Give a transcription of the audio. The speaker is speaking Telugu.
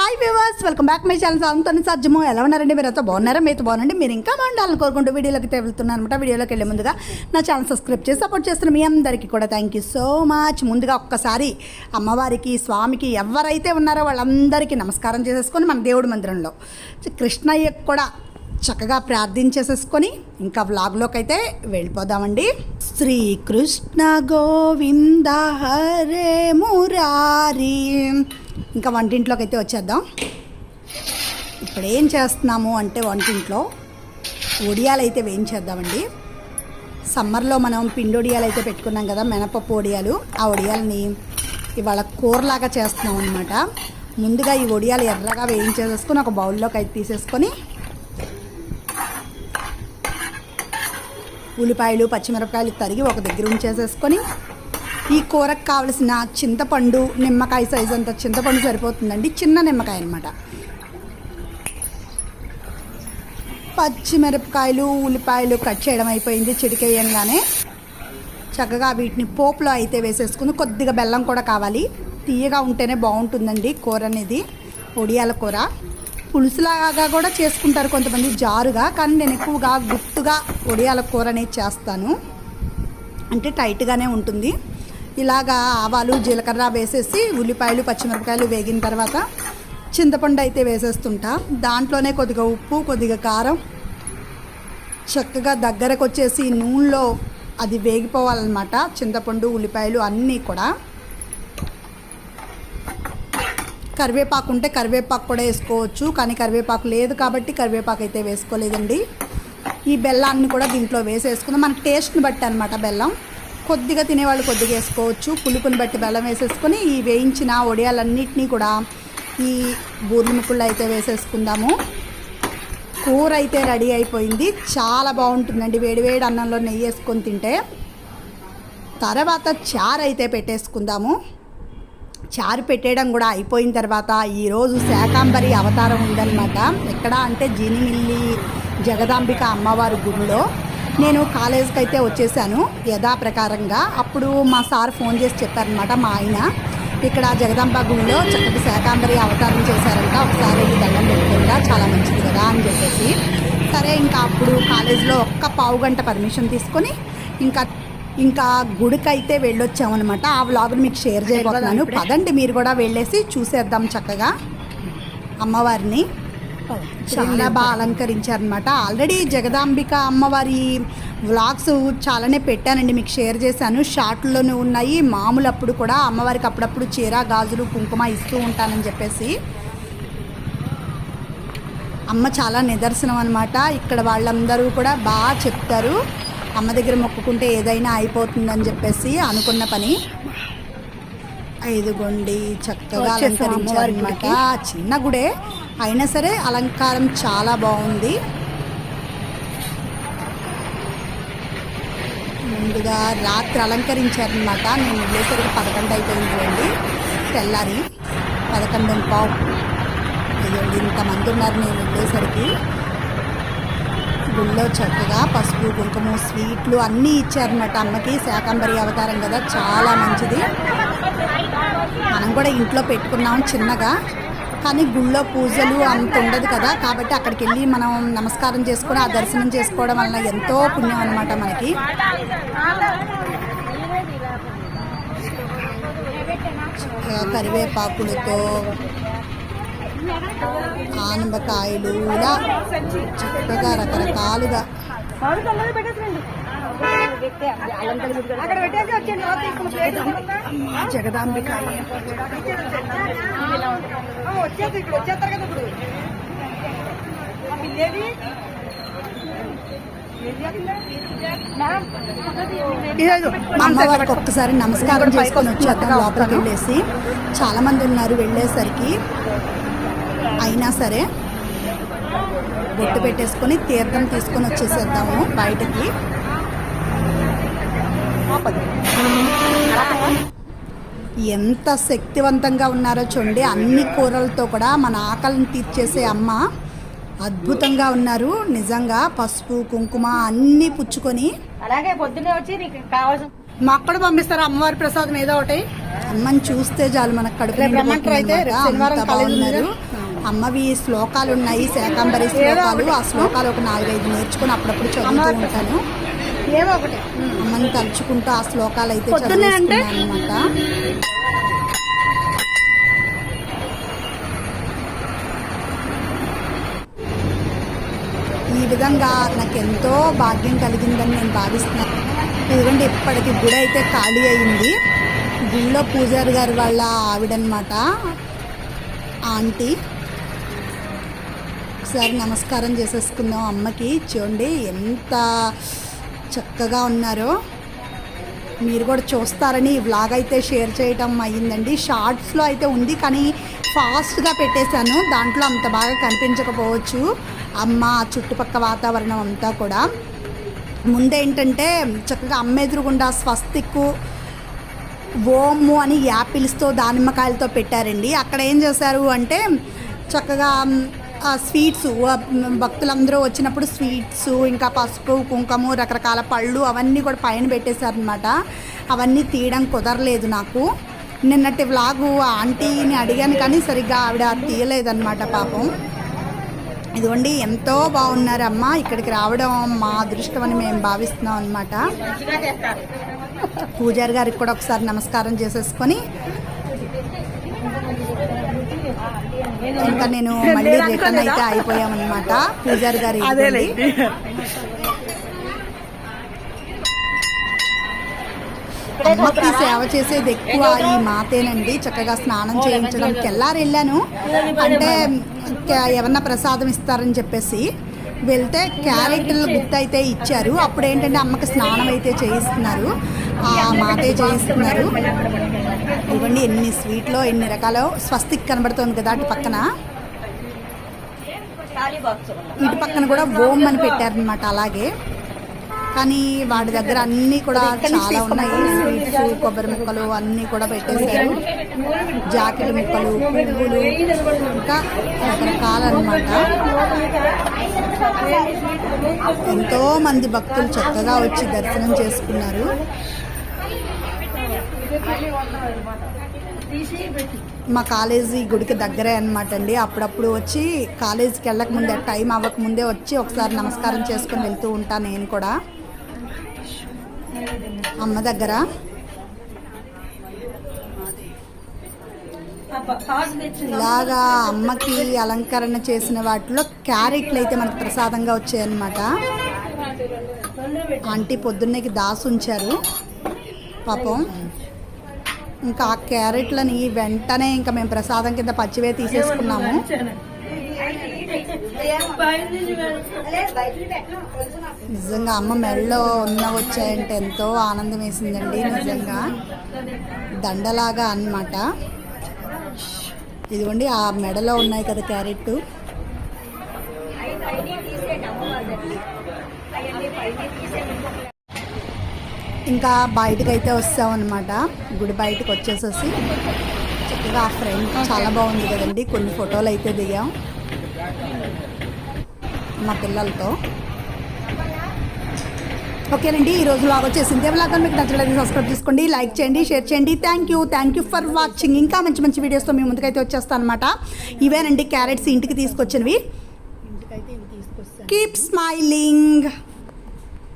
Hi viewers welcome back my channel సాగుతుంది సజ్జము ఎలా ఉన్నారండి మీరు అంతా బాగున్నారా? మీతో బాగుండండి. మీరు ఇంకా బాగుండాలని కోరుకుంటూ వీడియోలోకి వెళ్తున్నాను అనమాట వీడియోలోకి వెళ్ళే ముందుగా నా ఛానల్ సబ్స్క్రైబ్ చేసి సపోర్ట్ చేస్తున్న మీ అందరికీ కూడా థ్యాంక్ యూ సో మచ్ ముందుగా ఒక్కసారి అమ్మవారికి స్వామికి ఎవరైతే ఉన్నారో వాళ్ళందరికీ నమస్కారం చేసేసుకొని మన దేవుడి మందిరంలో కృష్ణయ్యకు కూడా చక్కగా ప్రార్థించేసేసుకొని ఇంకా వ్లాగ్లోకి అయితే వెళ్ళిపోదామండి. శ్రీకృష్ణ గోవింద హరే ఇంకా వంటింట్లోకి అయితే వచ్చేద్దాం. ఇప్పుడు ఏం చేస్తున్నాము అంటే వంటింట్లో ఒడియాలు అయితే వేయించేద్దామండి. సమ్మర్లో మనం పిండొడియాలు అయితే పెట్టుకున్నాం కదా మినపప్పు ఒడియాలు. ఆ ఒడియాలని ఇవాళ కూరలాగా చేస్తున్నాం అనమాట ముందుగా ఈ ఒడియాలు ఎర్రగా వేయించేసేసుకొని ఒక బౌల్లోకి అయితే తీసేసుకొని ఉల్లిపాయలు పచ్చిమిరపకాయలు తరిగి ఒక దగ్గర ఉంచేసేసుకొని ఈ కూరకు కావలసిన చింతపండు నిమ్మకాయ సైజ్ అంత చింతపండు సరిపోతుందండి. చిన్న నిమ్మకాయ అనమాట పచ్చిమిరపకాయలు ఉల్లిపాయలు కట్ చేయడం అయిపోయింది చిటికేయంగానే. చక్కగా వీటిని పోపులో అయితే వేసేసుకుని కొద్దిగా బెల్లం కూడా కావాలి. తీయగా ఉంటేనే బాగుంటుందండి కూర అనేది ఒడియాల కూర. పులుసులాగా కూడా చేసుకుంటారు కొంతమంది జారుగా కానీ నేను ఎక్కువగా గుట్టుగా ఒడియాల కూర అనేది చేస్తాను. అంటే టైట్గానే ఉంటుంది. ఇలాగా ఆవాలు జీలకర్ర వేసేసి ఉల్లిపాయలు పచ్చిమిరపకాయలు వేగిన తర్వాత చింతపండు అయితే వేసేస్తుంటా. దాంట్లోనే కొద్దిగా ఉప్పు కొద్దిగా కారం. చక్కగా దగ్గరకు వచ్చేసి నూనెలో అది వేగిపోవాలన్నమాట. చింతపండు ఉల్లిపాయలు అన్నీ కూడా. కరివేపాకు ఉంటే కరివేపాకు కూడా వేసుకోవచ్చు. కానీ కరివేపాకు లేదు కాబట్టి కరివేపాకు అయితే వేసుకోలేదండి. ఈ బెల్లాన్ని కూడా దీంట్లో వేసేసుకుందాం. మన టేస్ట్ని బట్టి అనమాట బెల్లం. కొద్దిగా తినేవాళ్ళు కొద్దిగా వేసుకోవచ్చు. పులుపుని బట్టి బెల్లం వేసేసుకొని ఈ వేయించిన వడియాలన్నిటినీ కూడా ఈ బూర్లు ముక్కుళ్ళు అయితే వేసేసుకుందాము. కూర అయితే రెడీ అయిపోయింది. చాలా బాగుంటుందండి. వేడివేడి అన్నంలో నెయ్యి వేసుకొని తింటే. తర్వాత చారు అయితే పెట్టేసుకుందాము. చారు పెట్టేయడం కూడా అయిపోయిన తర్వాత ఈరోజు శాకాంబరి అవతారం ఉందన్నమాట. ఎక్కడ అంటే జీనిమిల్లి జగదాంబిక అమ్మవారి గుడిలో. నేను కాలేజ్కి అయితే వచ్చేసాను యథాప్రకారంగా. అప్పుడు మా సార్ ఫోన్ చేసి చెప్పారనమాట మా ఆయన. ఇక్కడ జగదాంబ గుడిలో చక్కటి శాకాంబరి అవతారం చేశారంట. ఒకసారి దండం పెట్టుకుంటా చాలా మంచిది కదా అని చెప్పేసి. సరే ఇంకా అప్పుడు కాలేజ్లో ఒక్క పావు గంట పర్మిషన్ తీసుకొని ఇంకా ఇంకా గుడికైతే వెళ్ళొచ్చామన్నమాట. ఆ వ్లాగ్ని మీకు షేర్ చేయబోతున్నాను. పదండి మీరు కూడా వెళ్ళేసి చూసేద్దాం చక్కగా. అమ్మవారిని. చాలా బాగా అలంకరించారనమాట ఆల్రెడీ జగదాంబిక అమ్మవారి వ్లాగ్స్ చాలానే పెట్టానండి మీకు షేర్ చేశాను. షార్ట్లోనే ఉన్నాయి. మామూలు అప్పుడు కూడా అమ్మవారికి అప్పుడప్పుడు చీర గాజులు కుంకుమ ఇస్తూ ఉంటానని చెప్పేసి. అమ్మ చాలా నిదర్శనం అనమాట ఇక్కడ వాళ్ళందరూ కూడా బాగా చెప్తారు. అమ్మ దగ్గర మొక్కుకుంటే ఏదైనా అయిపోతుందని చెప్పేసి అనుకున్న పని. ఐదుగొండి చక్కగా అమ్మవారి అలంకరించారనమాట చిన్న గుడే. అయినా సరే అలంకారం చాలా బాగుంది. ముందుగా రాత్రి అలంకరించారనమాట నేను వెళ్ళేసరికి పదకొండు అయిపోయింది అండి తెల్లారి పదకొండు పావు. ఇదండి ఇంతమంది ఉన్నారు నేను వెళ్ళేసరికి. గుళ్ళో చక్కగా పసుపు కుంకుమ స్వీట్లు అన్నీ ఇచ్చారనమాట అమ్మకి. శాకంబరి అవతారం కదా చాలా మంచిది. మనం కూడా ఇంట్లో పెట్టుకున్నాం చిన్నగా. కానీ గుళ్ళో పూజలు అంత ఉండదు కదా. కాబట్టి అక్కడికి వెళ్ళి మనం నమస్కారం చేసుకొని ఆ దర్శనం చేసుకోవడం వలన ఎంతో పుణ్యం అనమాట మనకి. కరివేపాకులతో ఆనపకాయలు ఇలా చక్కగా రకరకాలుగా జగదాంబిక. ఆ, వచ్చేసి ఇక్కడ వచ్చేస్తారు కదా ఇప్పుడు. ఆ పిల్లేది మా అమ్మవారికి ఒక్కసారి నమస్కారం చేసుకొని వచ్చేద్దాం లోపలికి వెళ్ళేసి. చాలా మంది ఉన్నారు వెళ్ళేసరికి. అయినా సరే బొట్టు పెట్టేసుకొని తీర్థం తీసుకొని వచ్చేసేద్దాము బయటకి. ఎంత శక్తివంతంగా ఉన్నారో చూడండి. అన్ని కూరలతో కూడా మన ఆకలిని తీర్చేసే అమ్మ అద్భుతంగా ఉన్నారు. నిజంగా పసుపు కుంకుమ అన్నీ పుచ్చుకొని అలాగే పొద్దున్నే వచ్చి నీకు కావాల్సిన మాకు కూడా పంపిస్తారు. అమ్మవారి ప్రసాదం ఏదో ఒకటి. అమ్మని చూస్తే చాలు మనకు కడుపు బాగున్నారు? అమ్మవి శ్లోకాలు ఉన్నాయి. శాకంబరి శ్లోకాలు. ఆ శ్లోకాలు ఒక నాలుగైదు నేర్చుకుని అప్పుడప్పుడు చదువుతూ ఉంటాను. ఏమో ఒకటి అమ్మని తలుచుకుంటూ ఆ శ్లోకాలు అయితే? అనమాట ఈ విధంగా నాకు ఎంతో భాగ్యం కలిగిందని నేను భావిస్తున్నాను ఎందుకంటే ఇప్పటికి గుడి అయితే ఖాళీ అయింది. గుడిలో పూజారి గారు వాళ్ళ ఆవిడనమాట ఆంటీ. ఒకసారి నమస్కారం చేసేసుకుందాం అమ్మకి. చూడండి ఎంత చక్కగా ఉన్నారో? మీరు కూడా చూస్తారని ఈ వ్లాగ్ అయితే షేర్ చేయటం అయ్యిందండి. షార్ట్స్లో అయితే ఉంది కానీ ఫాస్ట్గా పెట్టేశాను. దాంట్లో అంత బాగా కనిపించకపోవచ్చు. అమ్మ చుట్టుపక్క వాతావరణం అంతా కూడా. ముందేంటంటే చక్కగా అమ్మ ఎదురుగుండా స్వస్తిక్కు ఓము అని యాపిల్స్తో దానిమ్మకాయలతో పెట్టారండి. అక్కడ ఏం చేశారు అంటే చక్కగా ఆ స్వీట్స్ భక్తులందరూ వచ్చినప్పుడు స్వీట్స్ ఇంకా పసుపు కుంకుమ రకరకాల పళ్ళు అవన్నీ కూడా పైన పెట్టేశారనమాట అవన్నీ తీయడం కుదరలేదు నాకు. నిన్నటి వ్లాగు ఆ ఆంటీని అడిగాను కానీ సరిగ్గా ఆవిడ తీయలేదన్నమాట పాపం. ఇదిగోండి ఎంతో బాగున్నారమ్మా ఇక్కడికి రావడం మా అదృష్టం అని మేము భావిస్తున్నాం అనమాట పూజారి గారికి కూడా ఒకసారి నమస్కారం చేసేసుకొని ఇంకా నేను మళ్ళీ రిటర్న్ అయితే అయిపోయామన్నమాట. పూజారి గారి. అమ్మకి సేవ చేసేది ఎక్కువ ఈ మాతేనండి. చక్కగా స్నానం చేయించడానికి తెల్లారి వెళ్ళాను అంటే ఏమన్నా ప్రసాదం ఇస్తారని చెప్పేసి వెళ్తే క్యారెట్లు గుర్తు అయితే ఇచ్చారు. అప్పుడు ఏంటంటే అమ్మకి స్నానం అయితే చేయిస్తున్నారు. మాతే చేయిస్తున్నారు. ఇవ్వండి ఎన్ని స్వీట్లో ఎన్ని రకాల స్వస్తిక్ కనబడుతుంది కదా అటు పక్కన. ఇటు పక్కన కూడా ఓం అని పెట్టారనమాట అలాగే. కానీ వాడి దగ్గర అన్నీ కూడా చాలా ఉన్నాయి. స్వీట్స్ కొబ్బరి ముక్కలు అన్నీ కూడా పెట్టేశారు. జాకెట్ ముక్కలు పువ్వులు ఇంకా రకరకాలన్నమాట ఎంతో మంది భక్తులు చక్కగా వచ్చి దర్శనం చేసుకున్నారు. మా కాలేజీ గుడికి దగ్గరే అనమాట అండి. అప్పుడప్పుడు వచ్చి కాలేజీకి వెళ్ళక ముందే టైం అవ్వక ముందే వచ్చి ఒకసారి నమస్కారం చేసుకుని వెళ్తూ ఉంటాను నేను కూడా. అమ్మ దగ్గర. ఇలాగా అమ్మకి అలంకరణ చేసిన వాటిలో క్యారెట్లు అయితే మనకు ప్రసాదంగా వచ్చాయన్నమాట ఆంటీ పొద్దున్నకి దాసు ఉంచారు పాపం. ఇంకా ఆ క్యారెట్లని వెంటనే ఇంకా మేము ప్రసాదం కింద పచ్చివే తీసేసుకున్నాము. నిజంగా అమ్మ మెడలో ఉన్న వచ్చాయంటే ఎంతో ఆనందం వేసిందండి నిజంగా. దండలాగా అన్నమాట. ఇదిగోండి ఆ మెడలో ఉన్నాయి కదా క్యారెట్ ఇంకా బయటకు అయితే వస్తామన్నమాట. గుడి బయటకు వచ్చేసేసి చక్కగా ఆ ఫ్రెండ్ చాలా బాగుంది కదండి. కొన్ని ఫోటోలు అయితే దిగాం. మా పిల్లలతో. ఓకేనండి ఈ రోజు లాగా వచ్చేసింది. ఎవరిలాగా మీకు నచ్చలేదు సబ్స్క్రైబ్ చేసుకోండి లైక్ చేయండి షేర్ చేయండి. Thank you thank you for watching ఇంకా మంచి మంచి వీడియోస్తో మీ ముందుకైతే వచ్చేస్తాను అనమాట ఇవేనండి క్యారెట్స్ ఇంటికి తీసుకొచ్చినవి. Keep smiling